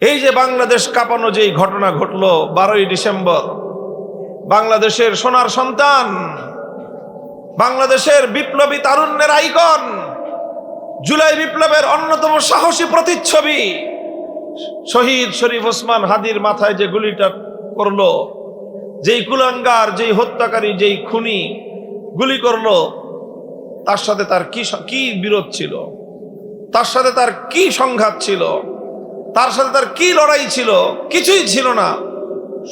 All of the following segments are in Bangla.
এই যে বাংলাদেশ কাঁপানো যেই ঘটনা ঘটলো বারোই ডিসেম্বর, বাংলাদেশের সোনার সন্তান, বাংলাদেশের বিপ্লবী তারুণ্যের আইকন, জুলাই বিপ্লবের অন্যতম সাহসী প্রতিচ্ছবি, শহীদ শরীফ ওসমান হাদির মাথায় যে গুলিটা করল, যেই কুলাঙ্গার, যেই হত্যাকারী, যেই খুনি গুলি করল, তার সাথে তার কি কি বিরোধ ছিল? তার সাথে তার কি সংঘাত ছিল? তার সাথে তার কি লড়াই ছিল? কিছুই ছিল না।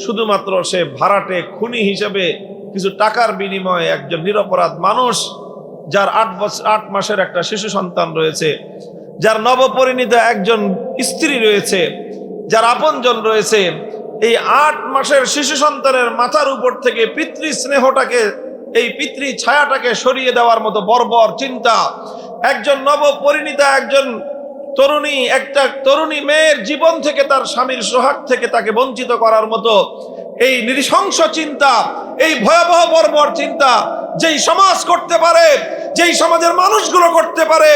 শুধুমাত্র সে ভাড়াটে খুনি হিসেবে কিছু টাকার বিনিময়ে একজন নিরপরাধ মানুষ, যার আট বছর আট মাসের একটা শিশু সন্তান রয়েছে, যার নবপরিণীত একজন স্ত্রী রয়েছে, যার আপনজন রয়েছে। এই আট মাসের শিশু সন্তানের মাথার উপর থেকে পিতৃ স্নেহটাকে এই পিতৃ ছায়াটাকে সরিয়ে দেওয়ার মতো বর্বর চিন্তা। একজন নবপরিণীতা একজন তরুণী, একটা তরুণী মেয়ের জীবন থেকে তার স্বামীর সোহাগ থেকে তাকে বঞ্চিত করার মতো এই নৃশংস চিন্তা, এই ভয়াবহ বর্বর চিন্তা যেই সমাজ করতে পারে, যেই সমাজের মানুষগুলো করতে পারে,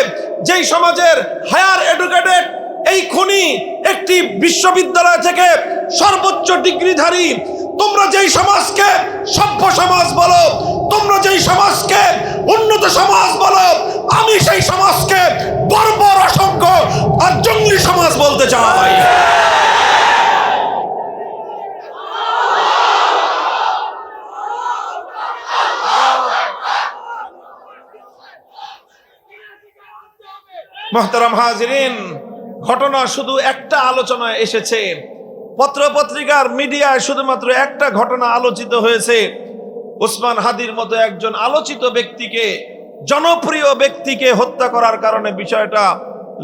যেই সমাজের হায়ার এডুকেটেড এই খুনি একটি বিশ্ববিদ্যালয় থেকে সর্বোচ্চ ডিগ্রিধারী, তোমরা যেই সমাজকে সভ্য সমাজ বলো, তোমরা যেই সমাজকে উন্নত সমাজ বলো আমি সেই সমাজকে বর্বর অসংখ্য আর জঙ্গলি সমাজ বলতে চাই। মোহতারাম হাজরিন, ঘটনা শুধু একটা আলোচনায় এসেছে। পত্রপত্রিকার মিডিয়ায় শুধুমাত্র একটা ঘটনা আলোচিত হয়েছে। ওসমান হাদির মতো একজন আলোচিত ব্যক্তিকে জনপ্রিয় ব্যক্তিকে হত্যা করার কারণে বিষয়টা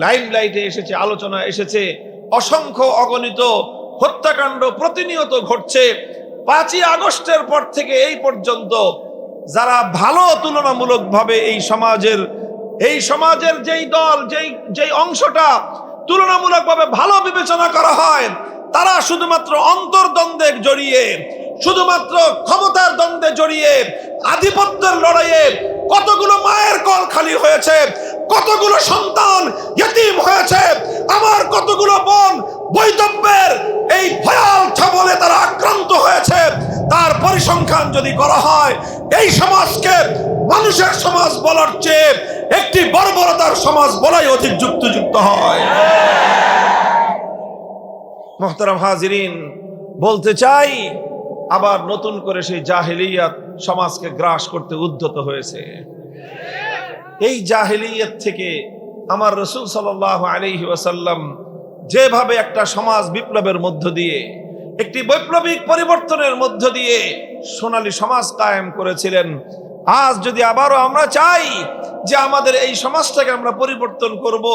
লাইম লাইটে এসেছে, আলোচনা এসেছে। অসংখ্য অগণিত হত্যাকাণ্ড প্রতিনিয়ত ঘটছে। পাঁচই আগস্টের পর থেকে এই পর্যন্ত যারা ভালো তুলনামূলকভাবে এই সমাজের এই সমাজের যেই দল, যেই যেই অংশটা তুলনামূলকভাবে ভালো বিবেচনা করা হয়, তারা শুধুমাত্র অন্তর্দ্বন্দ্বে জড়িয়ে, শুধুমাত্র ক্ষমতার দ্বন্দ্বে জড়িয়ে, আধিপত্যের লড়াইয়ে কতগুলো মায়ের কল খালি হয়েছে? কতগুলো সন্তান ইতিম হয়েছে? আমার কতগুলো বোন বৈধব্যের এই ভয়াল ছাবলে তারা আক্রান্ত হয়েছে? তার পরিসংখ্যান যদি করা হয়, এই সমাজকে মানুষের সমাজ বলার চেয়ে একটি বর্বরতার সমাজ বলাই অধিক যুক্তযুক্ত হয়। মোহতারাম হাজিরিন, বলতে চাই আবার নতুন করে সেই জাহেলিয়াত সমাজকে গ্রাস করতে উদ্যত হয়েছে। এই জাহেলিয়াত থেকে আমার রসুল সাল আলহি ওয়াসাল্লাম যেভাবে একটা সমাজ বিপ্লবের মধ্য দিয়ে, একটি বৈপ্লবিক পরিবর্তনের মধ্য দিয়ে সোনালী সমাজ কায়েম করেছিলেন, আজ যদি আবারও আমরা চাই যে আমাদের এই সমাজটাকে আমরা পরিবর্তন করব,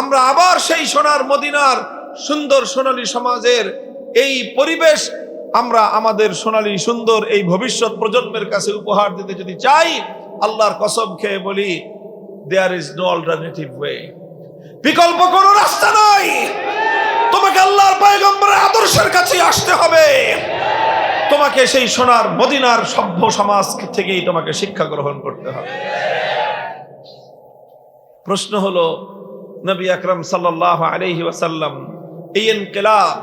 আমরা আবার সেই সোনার মদিনার সুন্দর সোনালী সমাজের এই পরিবেশ আমরা আমাদের সোনালী সুন্দর এই ভবিষ্যৎ প্রজন্মের কাছে উপহার দিতে যদি চাই, আল্লাহর কসম খেয়ে বলি there is no alternative way বিকল্প কোনো রাস্তা নাই। তোমাকে আল্লাহর পয়গম্বরের আদর্শের কাছে আসতে হবে। তোমাকে সেই সোনার মদিনার সভ্য সমাজ থেকেই তোমাকে শিক্ষা গ্রহণ করতে হবে। প্রশ্ন হলো, নবী আকরম সাল্লাহ আলহি ওয়াসাল্লাম, এই ইনকিলাব,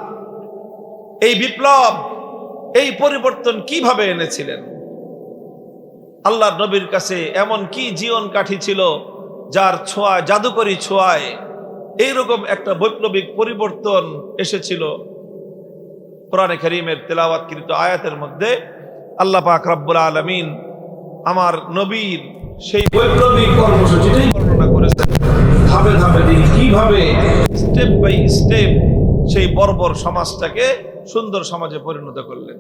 এই বিপ্লব এই পরিবর্তন কীভাবে এনেছিলেন? আল্লাহর নবীর কাছে এমন কি জীবন কাঠি ছিল যার ছোঁয়ায় জাদুকরী ছোঁয়ায় এইরকম একটা বৈপ্লবিক পরিবর্তন এসেছিল? কোরআনে করিমের তেলাওয়াতকৃত আয়াতের মধ্যে আল্লাহ পাক রব্বুল আলমিন আমার নবীর সেই বৈপ্লবিক কর্মসূচিটাই বর্ণনা করেছেন। ধাপে ধাপে কীভাবে স্টেপ বাই স্টেপ সেই বর্বর সমাজটাকে সুন্দর সমাজে পরিণত করলেন।